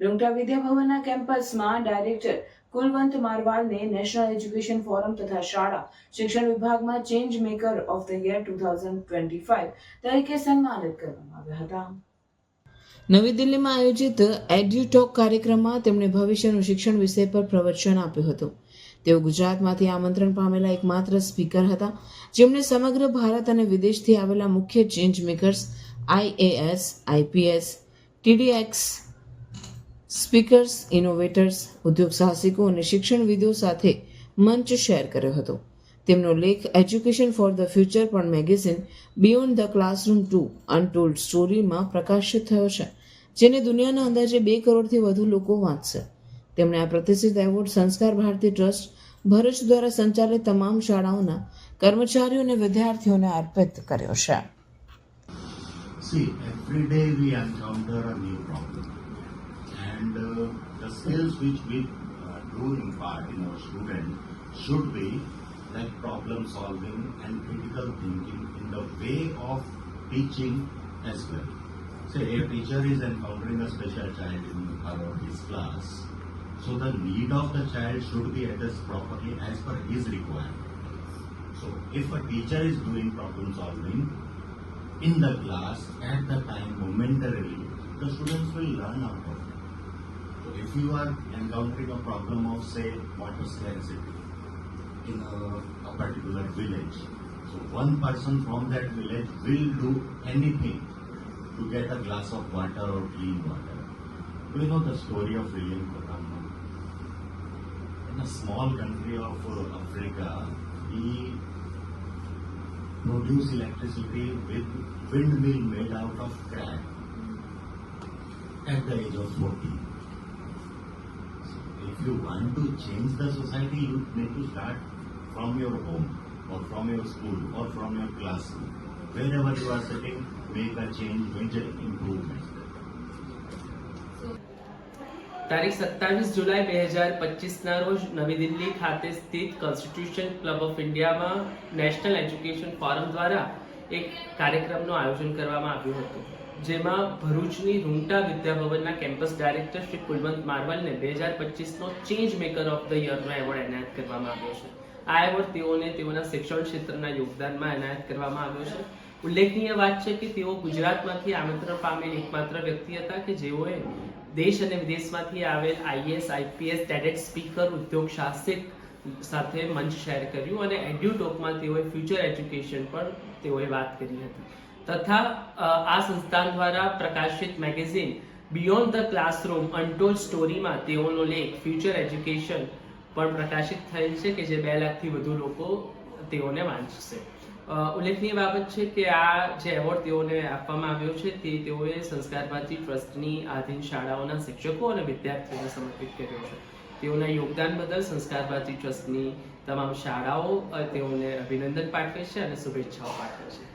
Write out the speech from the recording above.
રૂંગટા વિદ્યાભવનના કેમ્પસમાં ડાયરેક્ટર કુલવંત મારવાલને નેશનલ એજ્યુકેશન ફોરમ તથા શાળા શિક્ષણ વિભાગમાં change maker of the year two five તરીકે સન્માનિત કરવામાં આવ્યા હતા. નવી દિલ્હીમાં આયોજિત એડ્યુટોક કાર્યક્રમમાં તેમણે ભવિષ્યનું શિક્ષણ વિષય પર પ્રવચન આપ્યું હતું. તેઓ ગુજરાતમાંથી આમંત્રણ પામેલા એકમાત્ર સ્પીકર હતા, જેમણે સમગ્ર ભારત અને વિદેશથી આવેલા મુખ્ય change makers IAS IPS TDX speakers innovators ઉદ્યોગ સાહસિકો અને શિક્ષણવિદો સાથે મંચ શેર કર્યો હતો. તેમનો લેખ એજ્યુકેશન ફોર ધ ફ્યુચર પણ magazine beyond the classroom to untold સ્ટોરીમાં પ્રકાશિત થયો છે જેને દુનિયાના અંદાજે બે કરોડથી વધુ લોકો વાંચશે. તેમણે આ પ્રતિષ્ઠિત એવોર્ડ સંસ્કાર ભારતી ટ્રસ્ટ ભરૂચ દ્વારા સંચાલિત તમામ શાળાઓના કર્મચારીઓ અને વિદ્યાર્થીઓને અર્પિત કર્યો છે. See, every day we encounter a new problem. And uh, the skills which we uh, do impart in our students should be like problem solving and critical thinking in the way of teaching as well. Say, a teacher is encountering a special child in her or his class. So the need of the child should be addressed properly as per his requirement. So if a teacher is doing problem solving, in the class at the time momentarily, the students will learn out of it. If you are encountering a problem of say water scarcity in a, a particular village, so one person from that village will do anything to get a glass of water or clean water. Do you know the story of William Kotamma? In a small country of uh, Africa, he produced electricity with windmill made out of crab at the age of 40. If you want to change the society, you need to start from your home or from your school or from your classroom. Wherever you are sitting, make a change, major improvement. તારીખ સત્તાવીસ જુલાઈ બે હજાર પચીસના રોજ નવી દિલ્હી ખાતે સ્થિત constitution club of ઇન્ડિયામાં નેશનલ એજ્યુકેશન ફોરમ દ્વારા એક કાર્યક્રમનું આયોજન કરવામાં આવ્યું હતું જેમાં ભરૂચની રૂંગટા વિદ્યાભવનના કેમ્પસ ડાયરેક્ટર શ્રી કુલવંત મારવલને બે હજાર પચીસનો ચેન્જ મેકર ઓફ ધ યરનો એવોર્ડ એનાયત કરવામાં આવ્યો છે. આ એવોર્ડ તેઓને તેઓના શિક્ષણ ક્ષેત્રના યોગદાનમાં એનાયત કરવામાં આવ્યો છે. ઉલ્લેખનીય વાત છે કે તેઓ ગુજરાતમાંથી આમંત્રણ પામેલ એકમાત્ર વ્યક્તિ હતા કે જેઓએ દેશ અને વિદેશમાંથી આવેલ આઈએસ આઈપીએસ ટેડેટ સ્પીકર, ઉદ્યોગ સાહસિક સાથે મંચ શેર કર્યું અને એડ્યુટોકમાં તેઓએ ફ્યુચર એજ્યુકેશન પર તેઓએ વાત કરી હતી. તથા આ સંસ્થાન દ્વારા પ્રકાશિત magazine beyond the classroom untold સ્ટોરીમાં તેઓનો લેખ ફ્યુચર એજ્યુકેશન પણ પ્રકાશિત થયેલ છે કે જે બે લાખથી વધુ લોકો તેઓને વાંચશે. ઉલ્લેખનીય બાબત છે કે આ જે એવોર્ડ તેઓને આપવામાં આવ્યો છે તે તેઓએ સંસ્કાર ભારતી ટ્રસ્ટની આધીન શાળાઓના શિક્ષકો અને વિદ્યાર્થીઓને સમર્પિત કર્યો છે. તેઓના યોગદાન બદલ સંસ્કાર ભારતી ટ્રસ્ટની તમામ શાળાઓ તેઓને અભિનંદન પાઠવે છે અને શુભેચ્છાઓ પાઠવે છે.